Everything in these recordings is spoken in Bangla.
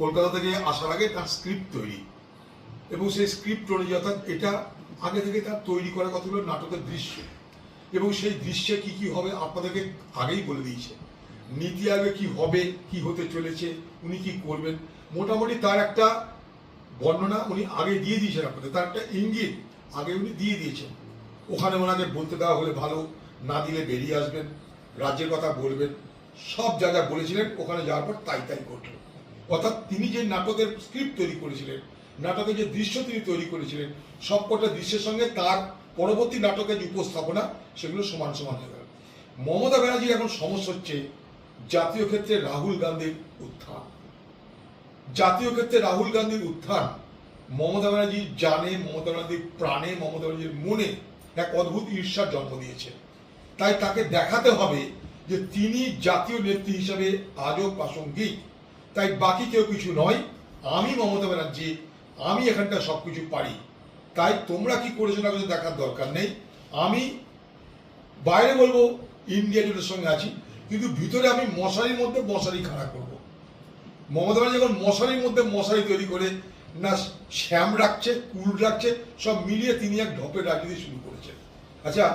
কলকাতা থেকে আসার আগে তার স্ক্রিপ্ট তৈরি। এবং সেই স্ক্রিপ্ট অনুযায়ী অর্থাৎ এটা আগে থেকে তার তৈরি করা কতগুলো নাটকের দৃশ্য। এবং সেই দৃশ্যে কি কি হবে আপনাদেরকে আগেই বলে দিয়েছে। নীতি আগে কি হবে, কি হতে চলেছে, উনি কি করবেন? মোটামুটি তার একটা বর্ণনা উনি আগে দিয়ে দিয়েছেন আপনাদের। তার একটা ইঙ্গিত আগে উনি দিয়ে দিয়েছেন। ওখানে ওনাকে বলতে দেওয়া হলে ভালো, না দিলে বেরিয়ে আসবেন, রাজ্যের কথা বলবেন, সব যা যা বলেছিলেন, ওখানে যাওয়ার পর তাই তাই করলেন। অর্থাৎ তিনি যে নাটকের স্ক্রিপ্ট তৈরি করেছিলেন, নাটকের যে দৃশ্য তিনি তৈরি করেছিলেন, সবকটা দৃশ্যের সঙ্গে তার পরবর্তী নাটকের যে উপস্থাপনা, সেগুলো সমান সমান হয়ে গেল। মমতা ব্যানার্জির এখন সমস্যা হচ্ছে জাতীয় ক্ষেত্রে রাহুল গান্ধীর উত্থান। জাতীয় ক্ষেত্রে রাহুল গান্ধীর উত্থান, মমতা ব্যানার্জি জানে, মমতা ব্যানার্জির প্রাণে, মমতা ব্যানার্জির মনে এক অদ্ভুত ঈর্ষার জন্ম দিয়েছে। তাই তাকে দেখাতে হবে যে তিনি জাতীয় নেত্রী হিসাবে আজও প্রাসঙ্গিক। তাই বাকি কেউ কিছু নয়, আমি মমতা ব্যানার্জি, আমি এখানটা সব কিছু পারি। তাই তোমরা কি করেছ না করেছ দেখার দরকার নেই। আমি বাইরে বলব, ইন্ডিয়া জোটের সঙ্গে আছি, কিন্তু ভিতরে আমি মশারির মধ্যে মশারি খাড়া করব। মমতা ব্যানার্জি যখন মশারির মধ্যে মশারি তৈরি করে, না, শ্যাম রাখছে, কুল রাখছে, সব মিলিয়ে তিনি এক ঢপের রাজনীতি শুরু করেছেন। আচ্ছা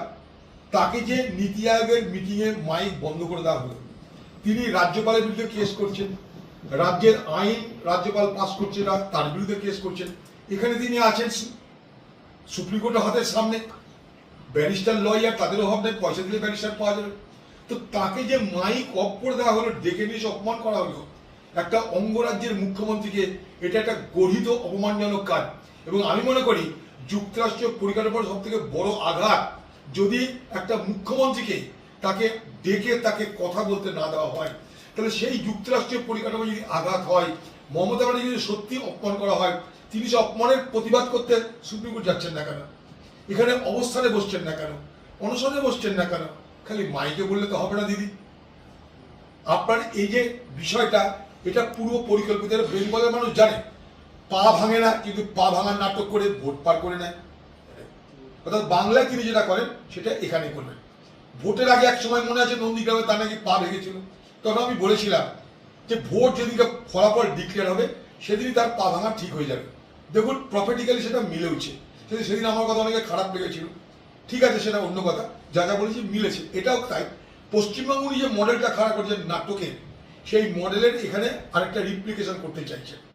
তাকে যে নীতি আয়োগের মিটিংয়ে মাইক বন্ধ করে দেওয়া হলো, তিনি রাজ্যপালের বিরুদ্ধে কেস করছেন। রাজ্যের আইন রাজ্যপাল পাস করছে না, তার বিরুদ্ধে কেস করছেন। এখানে তিনি আছেন সুপ্রিম কোর্টের হাতের সামনে। ব্যারিস্টার লয়ার তাদের অভাব নেই পয়সা দিলে ব্যারিস্টার পাওয়া যাবে। তো তাকে যে মাইক অফ করে দেওয়া হলো, ডেকে নিয়ে অপমান করা হলো, একটা অঙ্গরাজ্যের মুখ্যমন্ত্রীকে এটা একটা গঠিত অপমানজনক কাজ। এবং আমি মনে করি, যুক্তরাষ্ট্রীয় পরিকাঠামোর সব থেকে বড় আঘাত যদি একটা মুখ্যমন্ত্রীকে তাকে ডেকে তাকে কথা বলতে না দেওয়া হয় তাহলে সেই যুক্তরাষ্ট্রীয় পরিকাঠামো যদি আঘাত হয়, মমতা ব্যানার্জি যদি সত্যি অপমান করা হয়, তিনি সে অপমানের প্রতিবাদ করতে সুপ্রিম কোর্ট যাচ্ছেন না কেন? এখানে অবস্থানে বসছেন না কেন? অনশনে বসছেন না কেন? খালি মাইকে বললে তো হবে না, দিদি। আপনার এই যে বিষয়টা, এটা পুরো পরিকল্পিত বেঙ্গলের মানুষ জানে। পা ভাঙে না, কিন্তু পা ভাঙার নাটক করে ভোট পার করে নেয়। অর্থাৎ বাংলায় তিনি যেটা করেন, সেটা এখানে করবেন। ভোটের আগে এক সময় মনে আছে নন্দীগ্রামে তার নাকি পা ভেঙেছিল। তখন আমি বলেছিলাম যে ভোট যেদিনকে ফলাফল ডিক্লেয়ার হবে, সেদিনই তার পা ভাঙা ঠিক হয়ে যাবে। দেখুন প্রফেটিক্যালি সেটা মিলেওছে। সেদিন সেদিন আমার কথা অনেকে খারাপ লেগেছিল। ঠিক আছে, সেটা অন্য কথা। যা যা বলেছি মিলেছে। এটাও তাই। পশ্চিমবঙ্গ যে মডেলটা খারাপ করছে নাটকের, সেই মডেলের এখানে আরেকটা রিপ্লিকেশন করতে চাইছে।